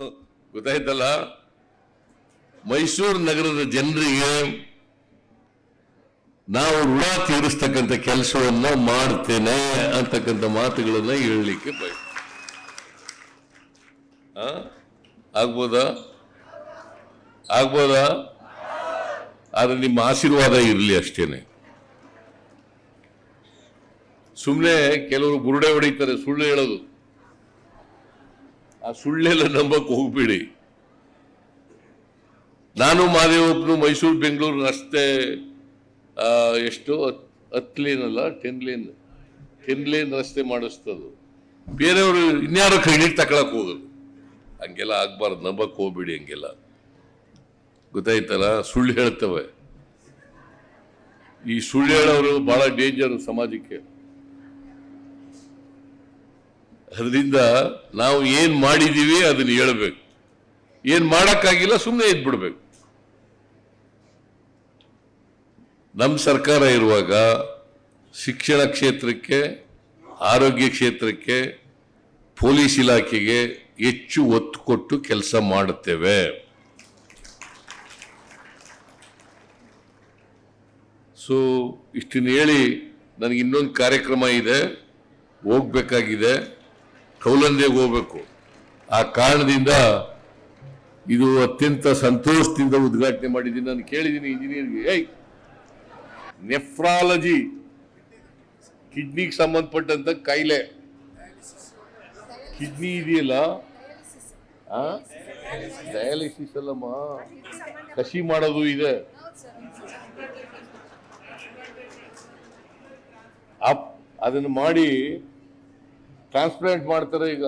ಗೊತ್ತಾಯ್ತಲ್ಲ? ಮೈಸೂರು ನಗರದ ಜನರಿಗೆ ನಾವು ಋಣ ತೀರಿಸ್ತಕ್ಕಂಥ ಕೆಲಸವನ್ನ ಮಾಡ್ತೇನೆ ಅಂತಕ್ಕಂಥ ಮಾತುಗಳನ್ನ ಹೇಳಲಿಕ್ಕೆ ಆ? ಆಗ್ಬೋದಾ? ಆಗ್ಬೋದಾ? ಆದ್ರೆ ನಿಮ್ಮ ಆಶೀರ್ವಾದ ಇರಲಿ ಅಷ್ಟೇನೆ. ಸುಮ್ಮನೆ ಕೆಲವರು ಬುರುಡೆ ಹೊಡಿತಾರೆ, ಸುಳ್ಳು ಹೇಳೋದು. ಆ ಸುಳ್ಳೆಲ್ಲ ನಂಬಕ್ಕೆ ಹೋಗ್ಬೇಡಿ. ನಾನು ಮಾದೇವಪ್ಪನು ಮೈಸೂರು, ಬೆಂಗಳೂರು ರಸ್ತೆ ಎಷ್ಟು, ಹತ್- ಹತ್ತು ಲೇನ್ ಅಲ್ಲ ಟೆನ್ ಲೇನ್ ಟೆನ್ ಲೇನ್ ರಸ್ತೆ ಮಾಡಿಸ್ತದು. ಬೇರೆಯವರು ಇನ್ಯಾರೋ ಕ್ರೆಡಿಟ್ ತಗೊಳಕ್ ಹೋಗೋದು ಹಂಗೆಲ್ಲ ಆಗ್ಬಾರ್ದು, ನಂಬಕ್ ಹೋಗ್ಬೇಡಿ ಹಂಗೆಲ್ಲ. ಗೊತ್ತಾಯ್ತಲ್ಲ? ಸುಳ್ಳು ಹೇಳ್ತವೆ. ಈ ಸುಳ್ಳು ಹೇಳೋರು ಬಹಳ ಡೇಂಜರ್ ಸಮಾಜಕ್ಕೆ. ಅದರಿಂದ ನಾವು ಏನು ಮಾಡಿದೀವಿ ಅದನ್ನ ಹೇಳಬೇಕು. ಏನು ಮಾಡೋಕ್ಕಾಗಿಲ್ಲ ಸುಮ್ಮನೆ ಇದ್ಬಿಡ್ಬೇಕು. ನಮ್ಮ ಸರ್ಕಾರ ಇರುವಾಗ ಶಿಕ್ಷಣ ಕ್ಷೇತ್ರಕ್ಕೆ, ಆರೋಗ್ಯ ಕ್ಷೇತ್ರಕ್ಕೆ, ಪೊಲೀಸ್ ಇಲಾಖೆಗೆ ಹೆಚ್ಚು ಒತ್ತು ಕೊಟ್ಟು ಕೆಲಸ ಮಾಡುತ್ತೇವೆ. ಸೊ ಇಷ್ಟನ್ನು ಹೇಳಿ ನನಗೆ ಇನ್ನೊಂದು ಕಾರ್ಯಕ್ರಮ ಇದೆ. ಹೋಗ್ಬೇಕಾಗಿದೆ. ಕೌಲಂದೆಗೆ ಹೋಗ್ಬೇಕು. ಆ ಕಾರಣದಿಂದ ಇದು ಅತ್ಯಂತ ಸಂತೋಷದಿಂದ ಉದ್ಘಾಟನೆ ಮಾಡಿದ್ದೀನಿ. ನಾನು ಕೇಳಿದ್ದೀನಿ ಇಂಜಿನಿಯರ್ಗೆ, ಏಯ್, ನೆಫ್ರಾಲಜಿ ಕಿಡ್ನಿಗೆ ಸಂಬಂಧಪಟ್ಟಂತ ಕಾಯಿಲೆ. ಕಿಡ್ನಿ ಇದೆಯಲ್ಲ? ಡಯಾಲಿಸಿಸ್ ಅಲ್ಲಮ್ಮ. ಕಸಿ ಮಾಡೋದು ಇದೆ. ಅದನ್ನು ಮಾಡಿ ಟ್ರಾನ್ಸ್ಪ್ಲಾಂಟ್ ಮಾಡ್ತಾರೆ ಈಗ.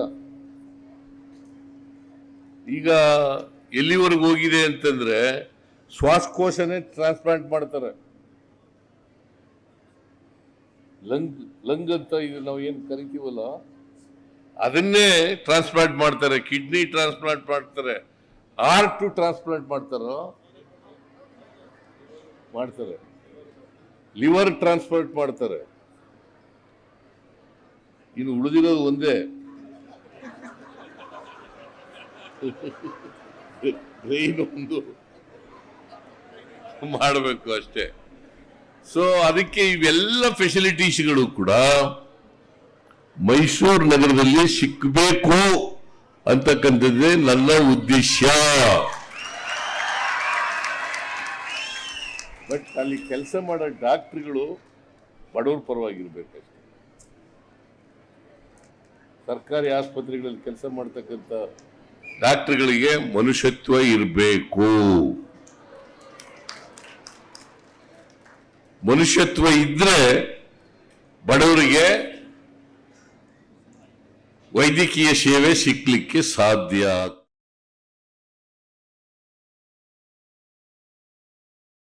ಈಗ ಎಲ್ಲಿವರೆಗೂ ಹೋಗಿದೆ ಅಂತಂದ್ರೆ ಶ್ವಾಸಕೋಶನೇ ಟ್ರಾನ್ಸ್ಪ್ಲಾಂಟ್ ಮಾಡ್ತಾರೆ. ಲಂಗ್ ಲಂಗ್ ಅಂತ ಇದು ನಾವು ಏನು ಕರಿತೀವಲ್ಲ, ಅದನ್ನೇ ಟ್ರಾನ್ಸ್ಪ್ಲಾಂಟ್ ಮಾಡ್ತಾರೆ. ಕಿಡ್ನಿ ಟ್ರಾನ್ಸ್ಪ್ಲಾಂಟ್ ಮಾಡ್ತಾರೆ. ಹಾರ್ಟ್ ಟ್ರಾನ್ಸ್ಪ್ಲಾಂಟ್ ಮಾಡ್ತಾರೋ, ಮಾಡ್ತಾರೆ. ಲಿವರ್ ಟ್ರಾನ್ಸ್ಪ್ಲಾಂಟ್ ಮಾಡ್ತಾರೆ. ಇನ್ನು ಉಳಿದಿರೋದು ಒಂದೇ. ಬ್ರೈನ್ ಒಂದು ಮಾಡಬೇಕು ಅಷ್ಟೇ. ಸೊ ಅದಕ್ಕೆ ಇವೆಲ್ಲ ಫೆಸಿಲಿಟೀಸ್ಗಳು ಕೂಡ ಮೈಸೂರು ನಗರದಲ್ಲಿ ಸಿಕ್ಕಬೇಕು ಅಂತಕ್ಕಂಥದ್ದೇ ನನ್ನ ಉದ್ದೇಶ. ಬಟ್ ಅಲ್ಲಿ ಕೆಲಸ ಮಾಡೋ ಡಾಕ್ಟ್ರುಗಳು ಬಡವ್ರ ಪರವಾಗಿರ್ಬೇಕಷ್ಟೆ. ಸರ್ಕಾರಿ ಆಸ್ಪತ್ರೆಗಳಲ್ಲಿ ಕೆಲಸ ಮಾಡ್ತಕ್ಕಂಥ ಡಾಕ್ಟರ್ಗಳಿಗೆ ಮನುಷ್ಯತ್ವ ಇರಬೇಕು. ಮನುಷ್ಯತ್ವ ಇದ್ರೆ ಬಡವರಿಗೆ ವೈದ್ಯಕೀಯ ಸೇವೆ ಸಿಕ್ಲಿಕ್ಕೆ ಸಾಧ್ಯ.